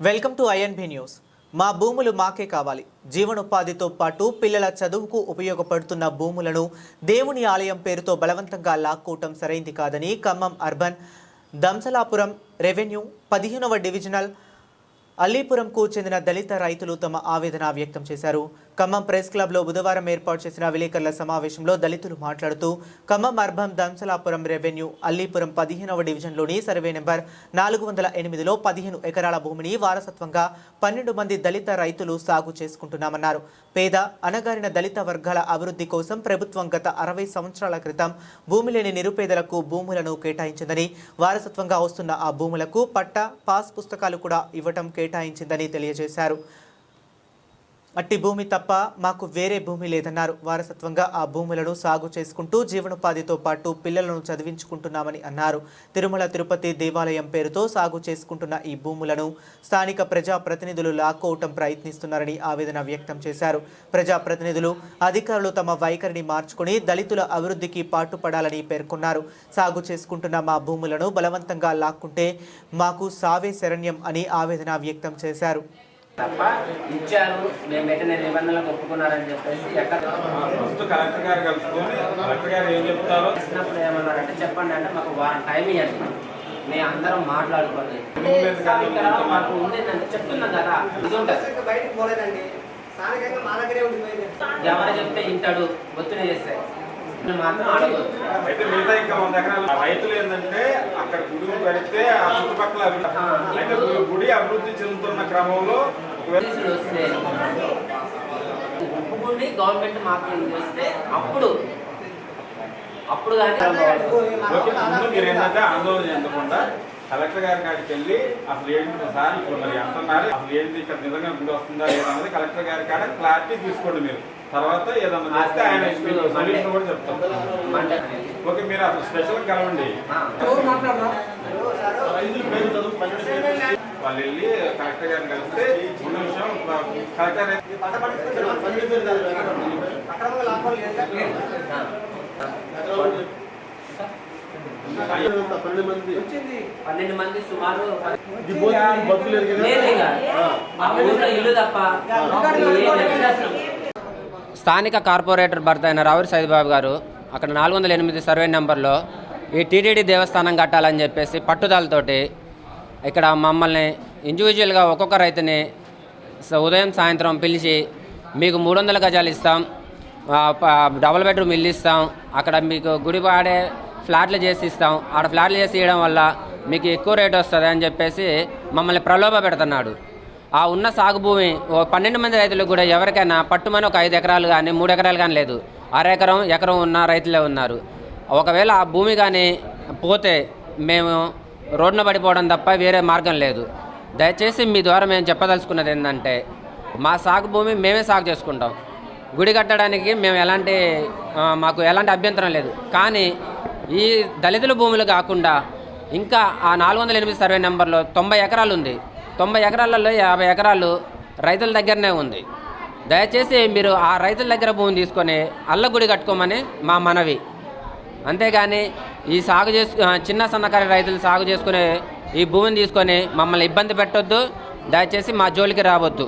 Welcome to INB news. మా భూములు మాకే కావాలి. జీవనోపాధితో పాటు పిల్లల చదువుకు ఉపయోగపడుతున్న భూములను దేవుని ఆలయం పేరుతో బలవంతంగా లాక్కోవటం సరైంది కాదని ఖమ్మం అర్బన్ దంసలాపురం రెవెన్యూ పదిహేనవ డివిజనల్ అల్లీపురంకు చెందిన దళిత రైతులు తమ ఆవేదన వ్యక్తం చేశారు. ఖమ్మం ప్రెస్ క్లబ్లో బుధవారం ఏర్పాటు చేసిన విలేకరుల సమావేశంలో దళితులు మాట్లాడుతూ ఖమ్మం అర్బం దంసలాపురం రెవెన్యూ అల్లీపురం పదిహేనవ డివిజన్లోని సర్వే నెంబర్ నాలుగు వందల ఎనిమిదిలో పదిహేను ఎకరాల భూమిని వారసత్వంగా పన్నెండు మంది దళిత రైతులు సాగు చేసుకుంటున్నామన్నారు. పేద అనగారిన దళిత వర్గాల అభివృద్ధి కోసం ప్రభుత్వం గత అరవై సంవత్సరాల క్రితం భూమి లేని నిరుపేదలకు భూములను కేటాయించిందని వారసత్వంగా వస్తున్న ఆ భూములకు పట్టా పాస్ పుస్తకాలు కూడా ఇవ్వటం కేటాయించిందని తెలియజేశారు. అట్టి భూమి తప్ప మాకు వేరే భూమి లేదన్నారు. వారసత్వంగా ఆ భూములను సాగు చేసుకుంటూ జీవనోపాధితో పాటు పిల్లలను చదివించుకుంటున్నామని అన్నారు. తిరుమల తిరుపతి దేవాలయం పేరుతో సాగు చేసుకుంటున్న ఈ భూములను స్థానిక ప్రజాప్రతినిధులు లాక్కోవటం ప్రయత్నిస్తున్నారని ఆవేదన వ్యక్తం చేశారు. ప్రజాప్రతినిధులు అధికారులు తమ వైఖరిని మార్చుకుని దళితుల అభివృద్ధికి పాటుపడాలని పేర్కొన్నారు. సాగు చేసుకుంటున్న మా భూములను బలవంతంగా లాక్కుంటే మాకు సావే శరణ్యం అని ఆవేదన వ్యక్తం చేశారు. తప్ప ఇచ్చారు. మేము పెట్టిన నిబంధనలకు ఒప్పుకున్నారని చెప్పేసి ఎక్కడ ఫస్ట్ కలెక్టర్ గారు కలుసుకొని కలెక్టర్ గారు ఏం చెప్తారో ఇచ్చినప్పుడు ఏమన్నారంటే చెప్పండి అంటే మాకు వారం టైం ఇవ్వండి మేము అందరం మాట్లాడుకోండి మాకు ఉండేదంటే చెప్తున్నాం కదా ఉంటుంది బయటకు పోలేదండి. స్థానికంగా మా దగ్గరే ఉండిపోయింది. ఎవరు చెప్తే ఇంటాడు ఒత్తిడి చేస్తే. మేము మాత్రం అడగొద్దు అయితే మిగతా ఇంకా వంద ఎకరాలు ఆ రైతులు ఏంటంటే అక్కడ గుడి పెడితే ఆ చుట్టుపక్కల గుడి అభివృద్ధి చెందుతున్న క్రమంలో వస్తే ఒప్పుకుండి గవర్నమెంట్ మాకు చేస్తే అప్పుడు అప్పుడు కానీ మీరు ఆందోళన చెందకుండా కలెక్టర్ గారి కాడికి వెళ్ళి అసలు ఏంటి సార్ ఇప్పుడు మరి అంటున్నారు? అసలు ఏంటి ఇక్కడ నిజంగా గుడి వస్తుందా లేదా అనేది కలెక్టర్ గారి కాడ క్లారిటీ తీసుకోండి మీరు. తర్వాత ఏదన్నా చేస్తే ఆయన సొల్యూషన్ కూడా చెప్తాం. మండే ఓకే మీరు అసలు స్పెషల్ కలవండి. వాళ్ళు వెళ్ళి కలెక్టర్ గారిని కలిస్తే ఉన్న విషయం కలెక్టర్ పన్నెండు మంది సుమారు ఇల్లు తప్ప స్థానిక కార్పొరేటర్ భర్త అయిన రావురి సైదుబాబు గారు అక్కడ నాలుగు వందల ఎనిమిది సర్వే నెంబర్లో ఈ టీటీడీ దేవస్థానం కట్టాలని చెప్పేసి పట్టుదలతోటి ఇక్కడ మమ్మల్ని ఇండివిజువల్గా ఒక్కొక్క రైతుని ఉదయం సాయంత్రం పిలిచి మీకు మూడు వందల గజాలు ఇస్తాం డబుల్ బెడ్రూమ్ ఇల్లు ఇస్తాం అక్కడ మీకు గుడి పాడే ఫ్లాట్లు చేసి ఇస్తాం ఆడ ఫ్లాట్లు చేసి ఇవ్వడం వల్ల మీకు ఎక్కువ రేట్ వస్తుంది అని చెప్పేసి మమ్మల్ని ప్రలోభ పెడుతున్నాడు. ఆ ఉన్న సాగు భూమి ఓ పన్నెండు మంది రైతులకు కూడా ఎవరికైనా పట్టుమని ఒక ఐదు ఎకరాలు కానీ మూడు ఎకరాలు కానీ లేదు. అర ఎకరం ఎకరం ఉన్న రైతులే ఉన్నారు. ఒకవేళ ఆ భూమి కానీ పోతే మేము రోడ్డున పడిపోవడం తప్ప వేరే మార్గం లేదు. దయచేసి మీ ద్వారా మేము చెప్పదలుచుకున్నది ఏంటంటే మా సాగు భూమి మేమే సాగు చేసుకుంటాం. గుడి కట్టడానికి మేము ఎలాంటి మాకు ఎలాంటి అభ్యంతరం లేదు. కానీ ఈ దళితుల భూములు కాకుండా ఇంకా ఆ నాలుగు వందల ఎనిమిది సర్వే నెంబర్లో తొంభై ఎకరాలు ఉంది. తొంభై ఎకరాలలో యాభై ఎకరాలు రైతుల దగ్గరనే ఉంది. దయచేసి మీరు ఆ రైతుల దగ్గర భూమిని తీసుకొని అల్ల గుడి కట్టుకోమని మా మనవి. అంతేగాని ఈ సాగు చేసు చిన్న సన్నకారు రైతులు సాగు చేసుకునే ఈ భూమిని తీసుకొని మమ్మల్ని ఇబ్బంది పెట్టొద్దు. దయచేసి మా జోలికి రావద్దు.